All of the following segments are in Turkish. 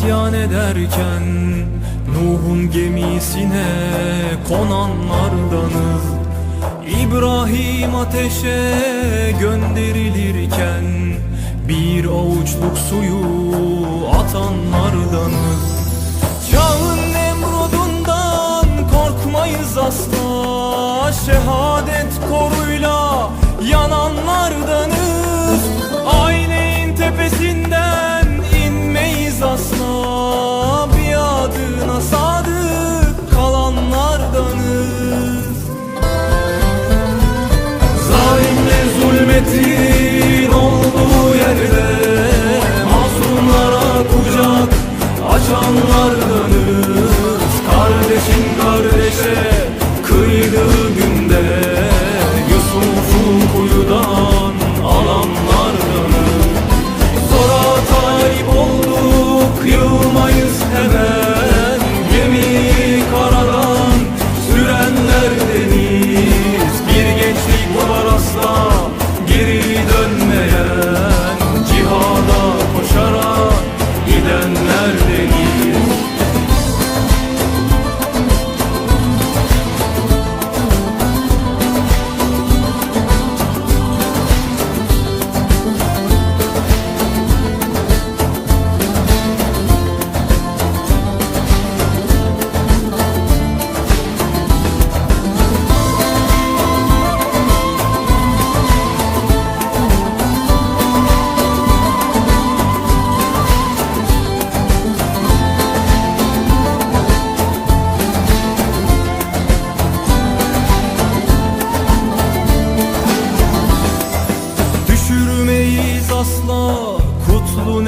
isyan ederken Nuh'un gemisine konanlardanız İbrahim ateşe gönderilirken Bir avuçluk suyu atanlardanız Çağın Nemrud'undan korkmayız asla şehadet Yeah.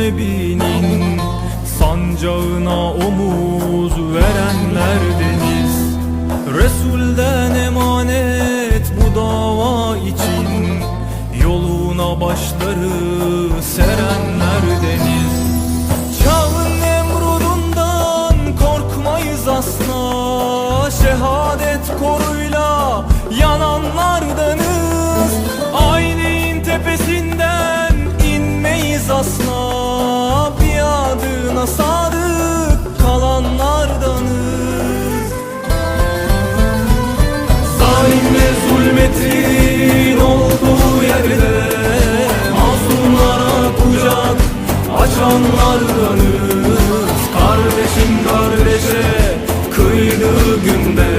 Nebi'nin Sancağına omuz verenler deniz. Resul'den emanet bu dava için Yoluna başları sen gece kıydı günden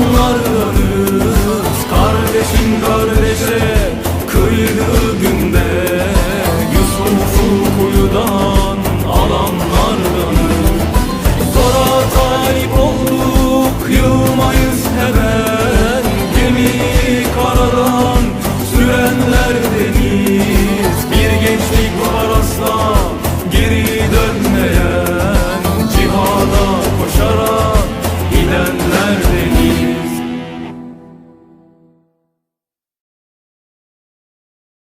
Yarınlar dönür